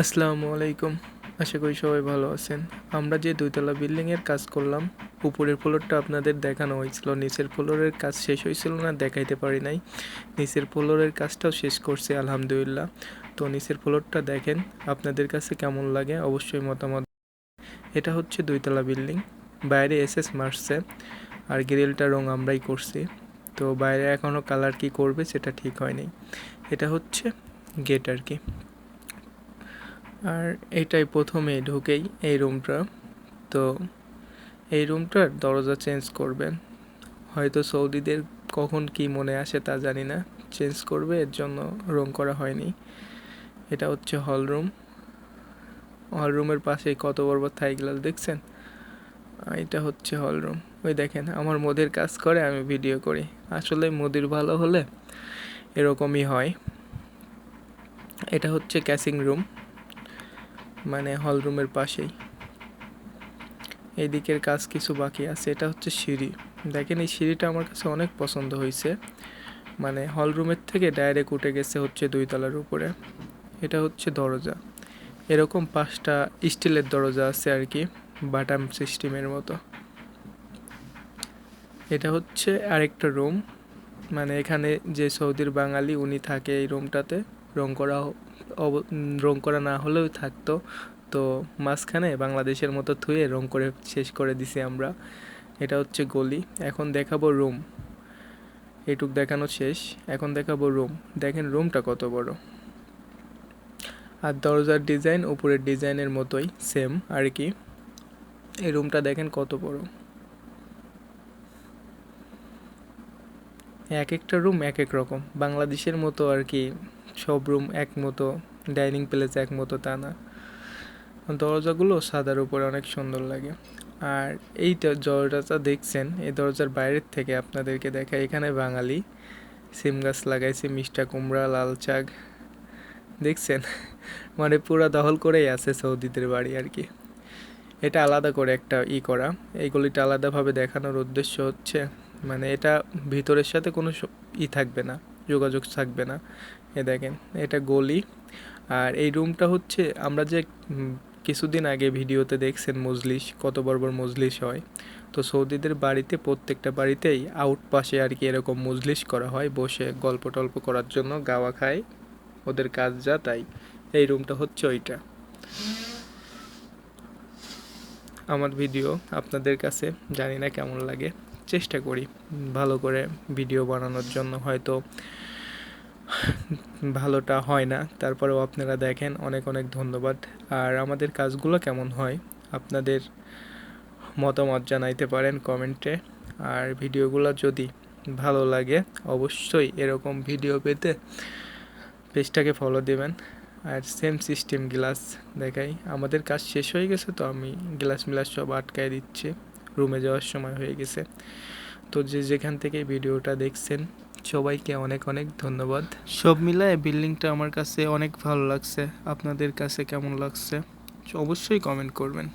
আসসালামু আলাইকুম। আশা করি সবাই ভালো আছেন। আমরা যে দুইতলা বিল্ডিংয়ের কাজ করলাম, উপরের ফ্লোরটা আপনাদের দেখানো হয়েছিল। নিচের ফ্লোরের কাজ শেষ হয়েছিল না, দেখাইতে পারি নাই। নিচের ফ্লোরের কাজটাও শেষ করছে, আলহামদুলিল্লাহ। তো নিচের ফ্লোরটা দেখেন, আপনাদের কাছে কেমন লাগে? অবশ্যই মতামত। এটা হচ্ছে দুইতলা বিল্ডিং। বাইরে এসএস মারছে, আর গ্রিলটা রং আমরাই করছি। তো বাইরে এখনও কালার কি করবে সেটা ঠিক হয়নি। এটা হচ্ছে গেট আর কি। আর এটাই প্রথমে ঢুকেই এই রুমটা। তো এই রুমটার দরজা চেঞ্জ করবেন হয়তো সৌদিদের কখন কি মনে আসে তা জানি না। চেঞ্জ করবে, এর জন্য রং করা হয়নি। এটা হচ্ছে হল রুম। হল রুমের পাশেই কত বড় বড় থাই গ্লাস দেখছেন? এটা হচ্ছে হল রুম। ওই দেখেন, আমার মোদের কাজ করে, আমি ভিডিও করি। আসলে মোদির ভালো হলে এরকমই হয়। এটা হচ্ছে ক্যাসিং রুম। মানে হলরুমের পাশেই। এই দিকের কাজ কিছু বাকি আছে, এটা হচ্ছে সিঁড়ি। দেখেন এই সিঁড়িটা আমার কাছে অনেক পছন্দ হয়েছে। মানে হলরুমের থেকে ডাইরেক্ট উঠে গেছে হচ্ছে দুই তলার উপরে। এটা হচ্ছে দরজা। এরকম পাঁচটা স্টিলের দরজা আছে আর কি, বাটাম সিস্টেমের মতো। এটা হচ্ছে আরেকটা রুম মানে এখানে যে সৌদির বাঙালি উনি থাকে এই রুমটাতে রং করা রং করা না হলেও থাকতো। তো মাঝখানে বাংলাদেশের মতো থুয়ে রং করে শেষ করে দিছি আমরা। এটা হচ্ছে গলি। এখন দেখাবো রুম। এটুক দেখানো শেষ। এখন দেখাবো রুম। দেখেন রুমটা কত বড়। আর দরজার ডিজাইন উপরের ডিজাইনের মতোই সেম আর কি। এই রুমটা দেখেন কত বড়। এক একটা রুম এক এক রকম। বাংলাদেশের মতো আর কি সব রুম এক মতো ডাইনিং প্লেস এক মতো তা না। দরজাগুলো সাদার উপরে অনেক সুন্দর লাগে। আর এই দরজাটা দেখছেন, এই দরজার বাইরের থেকে আপনাদেরকে দেখা এখানে বাঙালি সিম গাছ লাগাইছে, মিষ্টা কুমড়া, লাল শাক দেখছেন? মানে পুরো দখল করেই আছে সৌদিদের বাড়ি আর কি। এটা আলাদা করে একটা ই করা। এইগুলিটা আলাদাভাবে দেখানোর উদ্দেশ্য হচ্ছে মানে এটা ভিতরের সাথে কোনো ই থাকবে না, যোগাযোগ থাকবে না। এ দেখেন, এটা গলি। আর এই রুমটা হচ্ছে, আমরা যে কিছুদিন আগে ভিডিওতে দেখছেন মজলিস, কত বড় মজলিস হয়। তো সৌদিদের বাড়িতে, প্রত্যেকটা বাড়িতেই আউট পাশে আর কি এরকম মজলিস করা হয়, বসে গল্প টল্প করার জন্য গাওয়া খায়, ওদের কাজ যা তাই। এই রুমটা হচ্ছে ওইটা। আমার ভিডিও আপনাদের কাছে, জানি না কেমন লাগে। চেষ্টা করি ভালো করে ভিডিও বানানোর জন্য, হয়তো ভালোটা হয় না। তারপরেও আপনারা দেখেন, অনেক অনেক ধন্যবাদ। আর আমাদের কাজগুলো কেমন হয়, আপনাদের মতামত জানাইতে পারেন কমেন্টে আর ভিডিওগুলো যদি ভালো লাগে, অবশ্যই এরকম ভিডিও পেতে পেজটাকে ফলো দেবেন। আর সেম সিস্টেম গ্লাস দেখাই। আমাদের কাজ শেষ হয়ে গেছে, তো আমি গ্লাস মিলাস সব আটকায় দিচ্ছি। রুমে যাওয়ার সময় হয়ে গেছে। তো যে যেখান থেকে ভিডিওটা দেখছেন, সবাইকে অনেক অনেক ধন্যবাদ। সব মিলায় বিল্ডিংটা আমার কাছে অনেক ভালো লাগছে। আপনাদের কাছে কেমন লাগছে? অবশ্যই কমেন্ট করবেন।